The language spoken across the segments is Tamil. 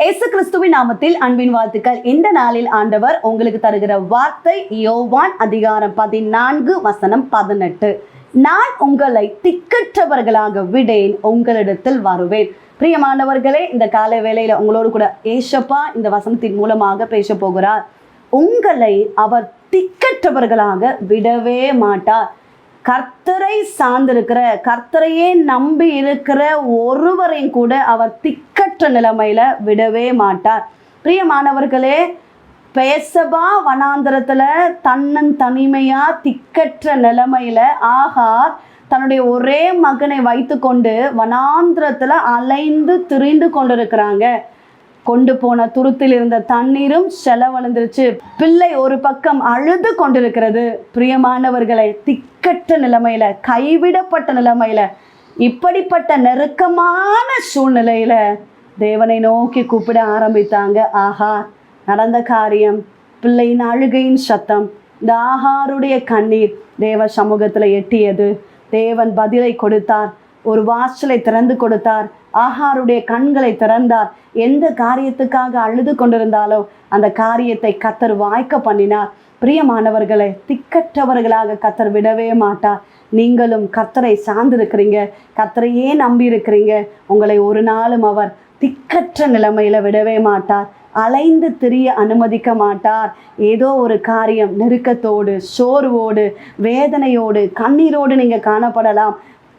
இயேசு கிறிஸ்துவின் நாமத்தில் அன்பின் வாழ்த்துக்கள். இந்த நாளில் ஆண்டவர் உங்களுக்கு தருகிற வார்த்தை யோவான் அதிகாரம் பதினான்கு வசனம் பதினெட்டு. நான் உங்களை திக்கற்றவர்களாக விடேன் உங்களிடத்தில் வருவேன். பிரியமானவர்களே இந்த காலை வேளையில உங்களோடு கூட ஏசப்பா இந்த வசனத்தின் மூலமாக பேச போகிறார். உங்களை அவர் திக்கற்றவர்களாக விடவே மாட்டார். கர்த்தரை சார்ந்திருக்கிற கர்த்தரையே நம்பி இருக்கிற ஒருவரையும் கூட அவர் திக்கற்ற நிலைமையில விடவே மாட்டார். பிரியமானவர்களே பேசபா வனாந்திரத்துல தன்னன் தனிமையா திக்கற்ற நிலைமையில ஆகார் தன்னுடைய ஒரே மகனை வைத்துக்கொண்டு வனாந்திரத்துல அலைந்து திரிந்து கொண்டிருக்கிறாங்க. கொண்டு போன துருத்தில் இருந்த தண்ணீரும் செலவழிந்துருச்சு பிள்ளை ஒரு பக்கம் அழுது கொண்டிருக்கிறது. பிரியமானவர்களை திக்கற்ற நிலைமையில கைவிடப்பட்ட நிலைமையில இப்படிப்பட்ட நெருக்கமான சூழ்நிலையில தேவனை நோக்கி கூப்பிட ஆரம்பித்தாங்க. ஆஹா நடந்த காரியம் பிள்ளையின் அழுகையின் சத்தம் இந்த ஆஹாருடைய கண்ணீர் தேவ சமூகத்தில் எட்டியது. தேவன் பதிலை கொடுத்தார். ஒரு வாசலை திறந்து கொடுத்தார். ஆஹாருடைய கண்களை திறந்தார். எந்த காரியத்துக்காக அழுது கொண்டிருந்தாலோ அந்த காரியத்தை கத்தர் வாய்க்க பண்ணினார். பிரியமானவர்களை திக்கற்றவர்களாக கத்தர் விடவே மாட்டார். நீங்களும் கத்தரை சார்ந்திருக்கிறீங்க. கத்தரையே நம்பி இருக்கிறீங்க உங்களை ஒரு நாளும் அவர் திக்கற்ற நிலைமையில விடவே மாட்டார். அலைந்து திரிய அனுமதிக்க மாட்டார். ஏதோ ஒரு காரியம் நெருக்கத்தோடு சோர்வோடு வேதனையோடு கண்ணீரோடு நீங்கள் காணப்படலாம்.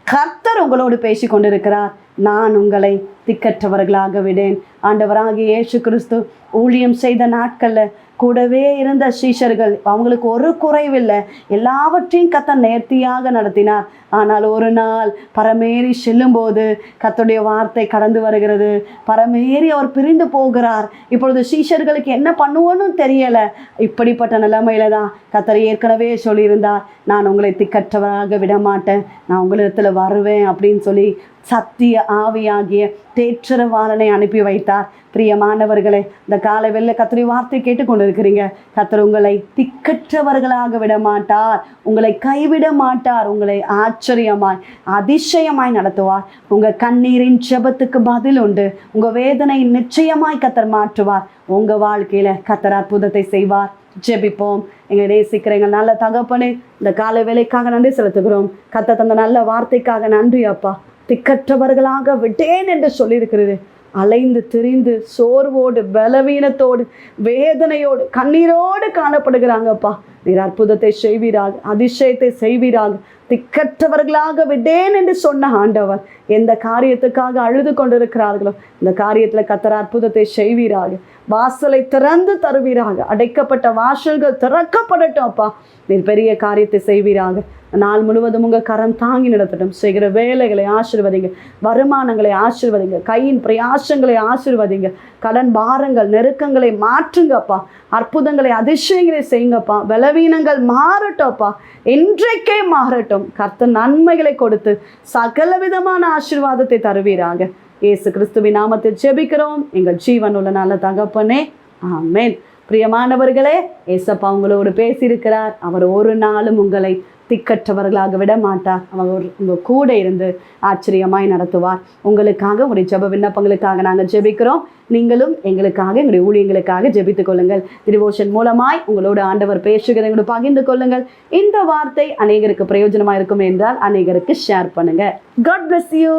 கர்த்தர் உங்களோடு பேசி கொண்டிருக்கிறார் நான் உங்களை திக்கற்றவர்களாக விடேன். ஆண்டவராகிய இயேசு கிறிஸ்து ஊழியம் செய்த நாட்களில் கூடவே இருந்த சீஷர்கள் அவங்களுக்கு ஒரு குறைவில்லை. எல்லாவற்றையும் கத்த நேர்த்தியாக நடத்தினார். ஆனால் ஒரு நாள் பரமேறி செல்லும்போது கத்துடைய வார்த்தை கடந்து வருகிறது. பரமேறி அவர் பிரிந்து போகிறார். இப்பொழுது சீஷர்களுக்கு என்ன பண்ணுவோன்னு தெரியலை. இப்படிப்பட்ட நிலைமையில தான் கத்தர் ஏற்கனவே சொல்லியிருந்தார். நான் உங்களை திக்கற்றவராக விட மாட்டேன் நான் உங்களிடத்தில் வருவேன் அப்படின்னு சொல்லி சத்திய ஆவியாகிய தேற்றரவாளனை அனுப்பி வைத்தார். பிரியமானவர்களே இந்த காலை வெளில கத்தரி வார்த்தை கேட்டுக்கொண்டிருக்கிறீங்க. கத்தர் உங்களை திக்கற்றவர்களாக விட மாட்டார். உங்களை கைவிட மாட்டார். உங்களை ஆச்சரியமாய் அதிசயமாய் நடத்துவார். உங்க கண்ணீரின் ஜெபத்துக்கு பதில் உண்டு. உங்க வேதனை நிச்சயமாய் கத்தர் மாற்றுவார். உங்க வாழ்க்கையில கத்தர் அற்புதத்தை செய்வார். ஜெபிப்போம். எங்களை நேசிக்கிற எங்கள் நல்ல தகப்பனே இந்த காலை வேலைக்காக நன்றி செலுத்துகிறோம். கத்த தந்த நல்ல வார்த்தைக்காக நன்றி அப்பா. திக்கற்றவர்களாக விட்டேன் என்று சொல்லியிருக்கிறது. அலைந்து திரிந்து சோர்வோடு பலவீனத்தோடு வேதனையோடு கண்ணீரோடு காணப்படுகிறாங்கப்பா. நீர் அற்புதத்தை செய்வீராக அதிசயத்தை செய்வீராக திக்கற்றவர்களாக விட்டேன் என்று சொன்ன ஆண்டவர் எந்த காரியத்துக்காக அழுது கொண்டிருக்கிறார்களோ இந்த காரியத்தில் கத்தர அற்புதத்தை செய்வீராக வாசலை திறந்து தருவீராக அடைக்கப்பட்ட வாசல்கள் திறக்கப்படட்டும் அப்பா. நீர் பெரிய காரியத்தை செய்வீராக. நாள் முழுவதும் உங்கள் கரம் தாங்கி நடத்தட்டும். செய்கிற வேலைகளை ஆசிர்வதிங்க வருமானங்களை ஆசிர்வதிங்க கையின் பிரயாசங்களை ஆசிர்வதிங்க கடன் பாரங்கள் நெருக்கங்களை மாற்றுங்கப்பா. அற்புதங்களை அதிசயங்களை செய்யுங்கப்பா. பலவீனங்கள் மாறட்டோப்பா இன்றைக்கே மாறட்டும். கர்த்த நன்மைகளை கொடுத்து சகல விதமான ஆசீர்வாதத்தை தருவீராக. இயேசு கிறிஸ்துவின் நாமத்தில் ஜெபிக்கிறோம். எங்கள் ஜீவன் உள்ள நல்ல தகப்பனே. ஆமேன். பிரியமானவர்களே ஏசப்பா உங்களோடு பேசியிருக்கிறார். அவர் ஒரு நாளும் உங்களை திக்கற்றவர்களாக விட மாட்டார் அவர் உங்கள் கூட இருந்து ஆச்சரியமாய் நடத்துவார். உங்களுக்காக உங்களுடைய ஜெப விண்ணப்பங்களுக்காக நாங்கள் ஜெபிக்கிறோம். நீங்களும் எங்களுக்காக எங்களுடைய ஊழியங்களுக்காக ஜெபித்துக் கொள்ளுங்கள். டிவோஷன் மூலமாய் உங்களோட ஆண்டவர் பேசுகிறதை எங்களோட பகிர்ந்து கொள்ளுங்கள். இந்த வார்த்தை அநேகருக்கு பிரயோஜனமாக இருக்கும் என்றால் அநேகருக்கு ஷேர் பண்ணுங்கள் காட் பிளஸ் யூ